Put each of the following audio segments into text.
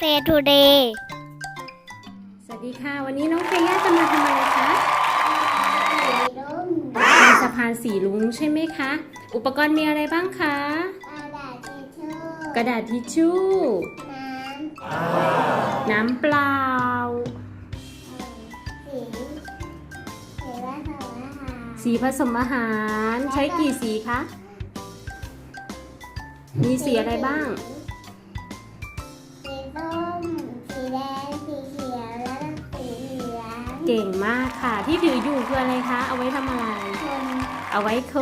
เฟทูเดย์สวัสดีค่ะ วันนี้น้องเฟย่าจะมาทำอะไรคะสีร่มทำสะพานสีลุงใช่ไหมคะ อุปกรณ์มีอะไรบ้างคะ กระดาษทิชชู่กระดาษทิชชู่น้น้ำเปล่าำสีสีว่าสองอาหารสีผสมอาหาร ใช้กี่สีคะ มีสีอะไรบ้าง สีส้ม สีแดง สีเขียว แล้วก็สีเหลืองเก่งมากค่ะ ที่ถืออยู่คืออะไรคะ เอาไว้ทำอะไร คนเอาไว้โค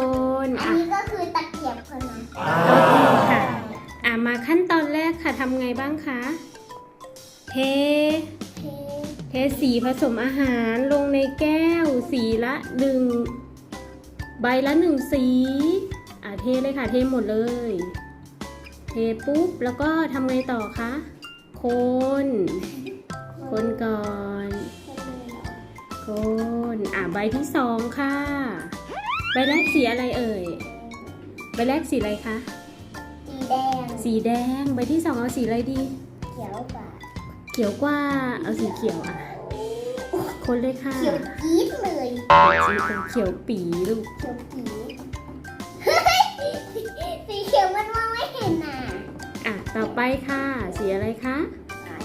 นอันอะนี้ก็คือตะเกียบคนนะโอเคค่ะ อะมาขั้นตอนแรกค่ะทำไงบ้างคะ เท เทเทสีผสมอาหารลงในแก้ว สีละหนึ่งใบละหนึ่งสี อะเทเลยค่ะ เทหมดเลย เทปุ๊บแล้วก็ทำไงต่อคะ คนคนก่อนคนอะใบที่สองค่ะ ใบแรกสีอะไรเอ่ย ใบแรกสีอะไรคะ สีแดง สีแดง ใบที่สองเอาสีอะไรดี เขียวกว่า เขียวกว่า เอาสีเขียวอะ คนเลยค่ะ เขียวจี๊ดเลยเขียวปีลูก เขียวจี๊ดเฮ้ยสีเขียวมันมองไม่เห็นน่ะอะ ต่อไปค่ะ สีอะไรคะ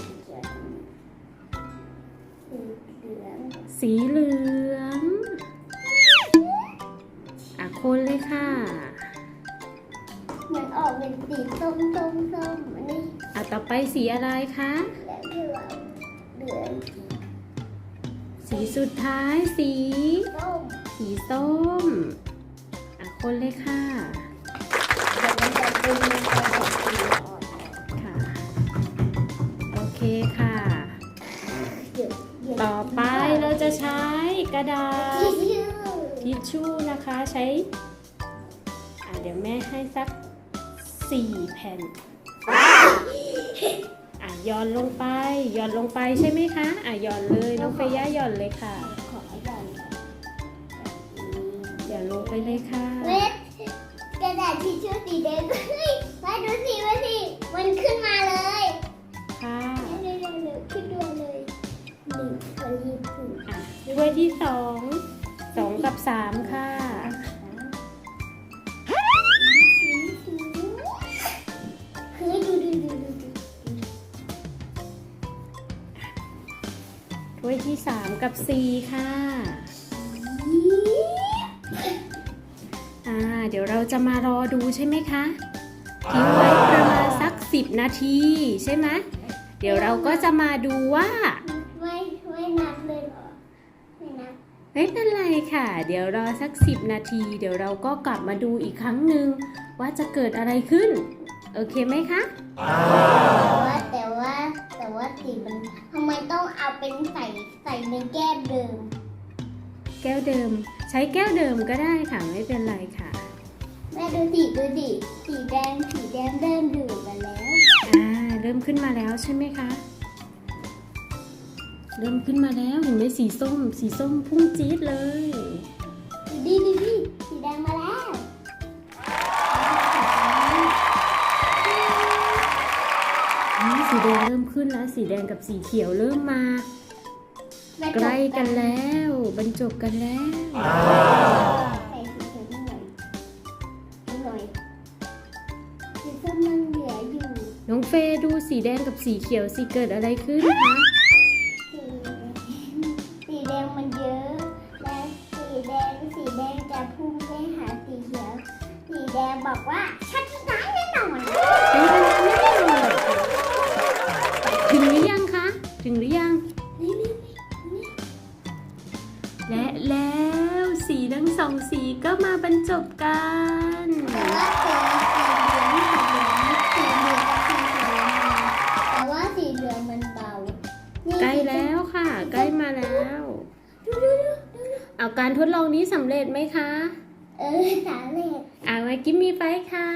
สีเหลืองสีเหลืองอะคนเลยค่ะ มันออกเป็นสีส้มส้มส้มอันนี้อะต่อไปสีอะไรคะ แล้วคือว่าเหลืองสีสุดท้ายสี ส้มสีส้มอะคนเลยค่ะ เดี๋ยวมันจะเป็นสีอ่อน ระดาษทิชชู่ทิชชู่นะคะใช้อะเดี๋ยวแม่ให้สักสี่แผ่นอะหย่อนลงไปหย่อนลงไปใช่ไหมคะอะหย่อนเลยน้องเฟย่าหย่อนเลยค่ะขอหย่อนหย่อนลงไปเลยค่ะเวทกระดาษทิชชู่สีแดง นอะถ้วยที่สองสองกับสามค่ะ คือดูดูดูดูดูถ้วยที่สามกับสี่ค่ะ อ่า เดี๋ยวเราจะมารอดูใช่ไหมคะทิ้งไว้ประมาณสักสิบนาทีใช่ไหม เดี๋ยวเราก็จะมาดูว่าไม่ไม่นับเลยเหรอ ไม่นับไม่เป็นไรค่ะ เดี๋ยวรอสักสิบนาที เดี๋ยวเราก็กลับมาดูอีกครั้งหนึ่งว่าจะเกิดอะไรขึ้น โอเคไหมคะแต่ว่าแต่ว่าแต่ว่าสีมันทำไมต้องเอาเป็นใส่ใส่ในแก้วเดิม แก้วเดิม ใช้แก้วเดิมก็ได้ค่ะไม่เป็นไรค่ะ แม่ดูสิดูสิสีแดงสีแดงเริ่มดื่มมาแล้วอ่าเริ่มขึ้นมาแล้วใช่ไหมคะ เริ่มขึ้นมาแล้วเห็นไหมสีส้ม สีส้มพุ่งจี๊ดเลยดูดิดูดิสีแดงมาแล้วอ่าสีแดงเริ่มขึ้นแล้ว สีแดงกับสีเขียวเริ่มมาแม่ใกล้กันแล้ว บรรจบกันแล้วใส่สีเขียวนิดหน่อยนิดหน่อยสีส้มยังเหลืออยู่ น้องเฟย์ดูสีแดงกับสีเขียวสิเกิดอะไรขึ้นคะ บอกว่าฉันชนะแน่นอนเป็นชนะแน่นอนถึงหรือยังคะ ถึงหรือยัง นี่นี่นี่และแล้วสีทั้งสองสีก็มาบรรจบกันแต่ว่าสีเหลืองสีเหลืองสีเหลืองกับสีเหลืองมาแต่ว่าสีเหลืองมันเบาใกล้แล้วค่ะ ใกล้มาแล้ว เอาการทดลองนี้สำเร็จไหมคะ เออสาเล็ดอ่าไว้กิมมีไฟค่ะ